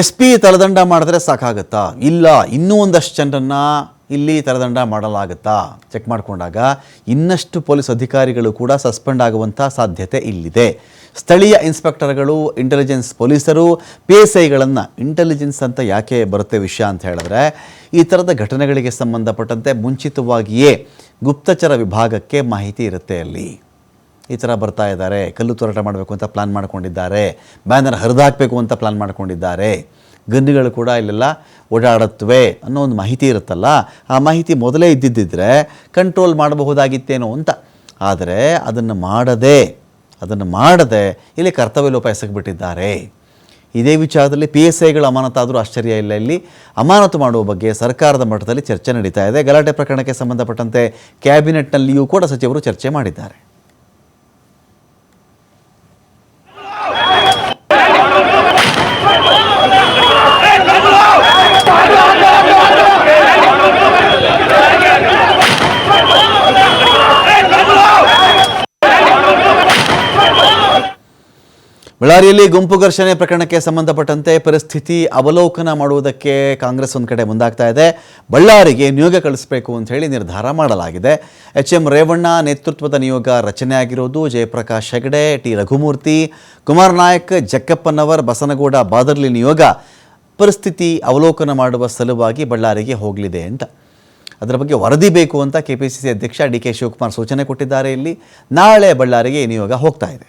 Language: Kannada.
ಎಸ್ ಪಿ ತಲೆದಂಡ ಮಾಡಿದ್ರೆ ಸಾಕಾಗುತ್ತಾ? ಇಲ್ಲ, ಇನ್ನೂ ಒಂದಷ್ಟು ಜನರನ್ನ ಇಲ್ಲಿ ತಲೆದಂಡ ಮಾಡಲಾಗುತ್ತಾ? ಚೆಕ್ ಮಾಡಿಕೊಂಡಾಗ ಇನ್ನಷ್ಟು ಪೊಲೀಸ್ ಅಧಿಕಾರಿಗಳು ಕೂಡ ಸಸ್ಪೆಂಡ್ ಆಗುವಂಥ ಸಾಧ್ಯತೆ ಇಲ್ಲಿದೆ. ಸ್ಥಳೀಯ ಇನ್ಸ್ಪೆಕ್ಟರ್ಗಳು ಇಂಟೆಲಿಜೆನ್ಸ್ ಪೊಲೀಸರು, ಪಿ ಎಸ್ ಐಗಳನ್ನು ಇಂಟೆಲಿಜೆನ್ಸ್ ಅಂತ ಯಾಕೆ ಬರುತ್ತೆ ವಿಷಯ ಅಂತ ಹೇಳಿದ್ರೆ, ಈ ಥರದ ಘಟನೆಗಳಿಗೆ ಸಂಬಂಧಪಟ್ಟಂತೆ ಮುಂಚಿತವಾಗಿಯೇ ಗುಪ್ತಚರ ವಿಭಾಗಕ್ಕೆ ಮಾಹಿತಿ ಇರುತ್ತೆ ಅಲ್ಲಿ. ಈ ಥರ ಬರ್ತಾ ಇದ್ದಾರೆ, ಕಲ್ಲು ತೋರಾಟ ಮಾಡಬೇಕು ಅಂತ ಪ್ಲ್ಯಾನ್ ಮಾಡ್ಕೊಂಡಿದ್ದಾರೆ, ಬ್ಯಾನರ್ ಹರಿದಾಕಬೇಕು ಅಂತ ಪ್ಲ್ಯಾನ್ ಮಾಡ್ಕೊಂಡಿದ್ದಾರೆ. ಗನ್ನುಗಳು ಕೂಡ ಇಲ್ಲೆಲ್ಲ ಓಡಾಡುತ್ತವೆ ಅನ್ನೋ ಒಂದು ಮಾಹಿತಿ ಇರುತ್ತಲ್ಲ, ಆ ಮಾಹಿತಿ ಮೊದಲೇ ಇದ್ದಿದ್ದಿದ್ರೆ ಕಂಟ್ರೋಲ್ ಮಾಡಬಹುದಾಗಿತ್ತೇನೋ ಅಂತ. ಆದರೆ ಅದನ್ನು ಮಾಡದೆ ಅದನ್ನು ಮಾಡದೆ ಇಲ್ಲಿ ಕರ್ತವ್ಯ ಲೋಪ ಎಸಗಿಬಿಟ್ಟಿದ್ದಾರೆ. ಇದೇ ವಿಚಾರದಲ್ಲಿ ಪಿ ಎಸ್ ಐಗಳು ಅಮಾನತಾದರೂ ಆಶ್ಚರ್ಯ ಇಲ್ಲ ಇಲ್ಲಿ. ಅಮಾನತು ಮಾಡುವ ಬಗ್ಗೆ ಸರ್ಕಾರದ ಮಟ್ಟದಲ್ಲಿ ಚರ್ಚೆ ನಡೀತಾ ಇದೆ. ಗಲಾಟೆ ಪ್ರಕರಣಕ್ಕೆ ಸಂಬಂಧಪಟ್ಟಂತೆ ಕ್ಯಾಬಿನೆಟ್ನಲ್ಲಿಯೂ ಕೂಡ ಸಚಿವರು ಚರ್ಚೆ ಮಾಡಿದ್ದಾರೆ. ಬಳ್ಳಾರಿಯಲ್ಲಿ ಗುಂಪು ಘರ್ಷಣೆ ಪ್ರಕರಣಕ್ಕೆ ಸಂಬಂಧಪಟ್ಟಂತೆ ಪರಿಸ್ಥಿತಿ ಅವಲೋಕನ ಮಾಡುವುದಕ್ಕೆ ಕಾಂಗ್ರೆಸ್ ಒಂದು ಕಡೆ ಮುಂದಾಗ್ತಾ ಇದೆ. ಬಳ್ಳಾರಿಗೆ ನಿಯೋಗ ಕಳಿಸಬೇಕು ಅಂತ ಹೇಳಿ ನಿರ್ಧಾರ ಮಾಡಲಾಗಿದೆ. ಎಚ್ ಎಂ ರೇವಣ್ಣ ನೇತೃತ್ವದ ನಿಯೋಗ ರಚನೆ ಆಗಿರೋದು ಜಯಪ್ರಕಾಶ್ ಹೆಗಡೆ, ಟಿ ರಘುಮೂರ್ತಿ, ಕುಮಾರ್ ನಾಯಕ್, ಜಕ್ಕಪ್ಪನವರ್, ಬಸನಗೌಡ, ಬಾದರ್ಲಿ ನಿಯೋಗ ಪರಿಸ್ಥಿತಿ ಅವಲೋಕನ ಮಾಡುವ ಸಲುವಾಗಿ ಬಳ್ಳಾರಿಗೆ ಹೋಗಲಿದೆ ಅಂತ. ಅದರ ಬಗ್ಗೆ ವರದಿ ಬೇಕು ಅಂತ ಕೆ ಪಿ ಸಿ ಸಿ ಅಧ್ಯಕ್ಷ ಡಿ ಕೆ ಶಿವಕುಮಾರ್ ಸೂಚನೆ ಕೊಟ್ಟಿದ್ದಾರೆ ಇಲ್ಲಿ. ನಾಳೆ ಬಳ್ಳಾರಿಗೆ ಈ ನಿಯೋಗ ಹೋಗ್ತಾ ಇದೆ.